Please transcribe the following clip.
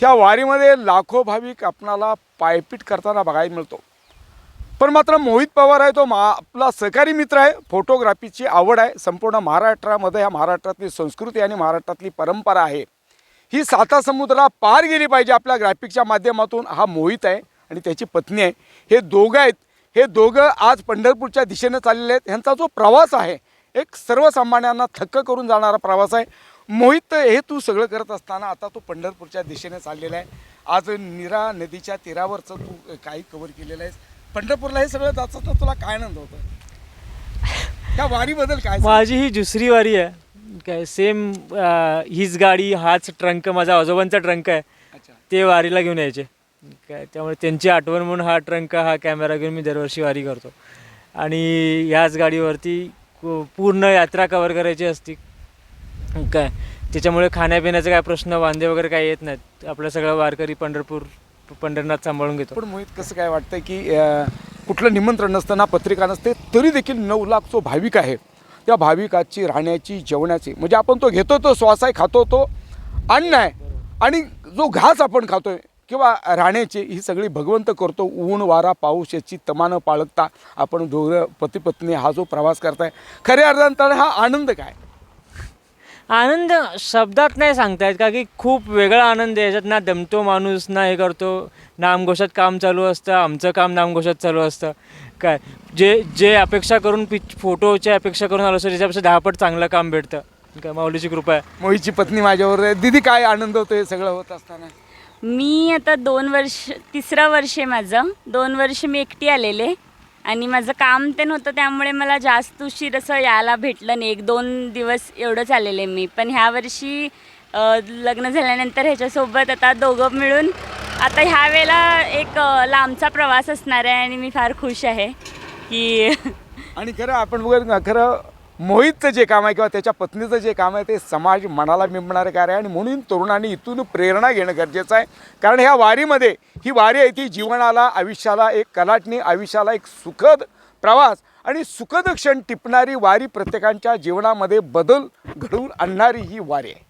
ह्या वारीमध्ये लाखो भाविक आपणाला पायपीट करताना बघायला मिळतो. पण मात्र मोहित पवार आहे तो मा आपला सहकारी मित्र आहे फोटोग्राफीची आवड आहे. संपूर्ण महाराष्ट्रामध्ये ह्या महाराष्ट्रातली संस्कृती आणि महाराष्ट्रातली परंपरा आहे. ही साता समुद्रा पार गेली पाहिजे आपल्या ग्राफिकच्या माध्यमातून हा मोहित आहे आणि त्याची पत्नी आहे. हे दोघं आहेत. हे दोघं आज पंढरपूरच्या दिशेनं चाललेले आहेत. ह्यांचा जो प्रवास आहे एक सर्वसामान्यांना थक्क करून जाणारा प्रवास आहे. मोहित हे तू सगळं करत असताना आता तू पंढरपूरच्या दिशेने चाललेला आहे. आज नीरा नदीच्या तीरावरचं तू काही कव्हर केलेलं आहेस. पंढरपूरला हे सगळं जायचं तर तुला काय आनंद होतो? त्या वारीबद्दल काय? माझी ही दुसरी वारी आहे. काय सेम हीच गाडी हाच ट्रंक माझा आजोबांचा ट्रंक आहे. ते वारीला घेऊन यायचे. काय त्यामुळे त्यांची आठवण म्हणून हा ट्रंक हा कॅमेरा घेऊन मी दरवर्षी वारी करतो. आणि ह्याच गाडीवरती पूर्ण यात्रा कवर करायची असती. काय? त्याच्यामुळे खाण्यापिण्याचा काय प्रश्न वांदे वगैरे काय येत नाहीत. आपलं सगळं वारकरी पंढरपूर पंढरनाथ सांभाळून घेतो. पण मोहित कसं काय वाटतं की कुठलं निमंत्रण नसताना पत्रिका नसते तरी देखील नऊ लाख जो भाविक आहे त्या भाविकाची राहण्याची जेवणाची म्हणजे आपण तो घेतो तो श्वास आहे खातो तो अन्न आहे आणि जो घास आपण खातोय किंवा राहण्याची ही सगळी भगवंत करतो ऊन वारा पाऊस याची तमानं पाळगता आपण दोघं पती पत्नी हा जो प्रवास करताय. खऱ्या अर्थानं हा आनंद काय? आनंद शब्दात नाही सांगता येत का की खूप वेगळा आनंद आहे. याच्यात ना दमतो माणूस ना हे करतो. नामघोषात काम चालू असतं आमचं काम नामघोषात चालू असतं. काय? जे जे अपेक्षा करून पिच फोटोची अपेक्षा करून आलो असतो त्याच्यापेक्षा दहापट चांगलं काम भेटतं. काय? माऊलीची कृपा आहे. मोहितची पत्नी माझ्यावर आहे. दिदी काय आनंद होतो हे सगळं होत असताना. मी आता दोन वर्ष तिसरं वर्ष आहे माझं. दोन वर्ष मी एकटी आलेले. आणि माझं काम ते नव्हतं त्यामुळे मला जास्त उशीर असं यायला भेटलं नाही. एक दोन दिवस एवढंच आलेले मी. पण ह्या वर्षी लग्न झाल्यानंतर ह्याच्यासोबत आता दोघं मिळून आता ह्या वेळेला एक लांबचा प्रवास असणार आहे आणि मी फार खुश आहे की आणि खरं आपण बघत ना खरं मोहितचं जे काम आहे किंवा त्याच्या पत्नीचं जे काम आहे ते समाज मनाला बिंबणारं कार्य आहे आणि म्हणून तरुणांनी इथून प्रेरणा घेणं गरजेचं आहे. कारण ह्या वारीमध्ये ही वारी आहे ती जीवनाला आयुष्याला एक कलाटणी आयुष्याला एक सुखद प्रवास आणि सुखद क्षण टिपणारी वारी प्रत्येकांच्या जीवनामध्ये बदल घडवून आणणारी ही वारी आहे.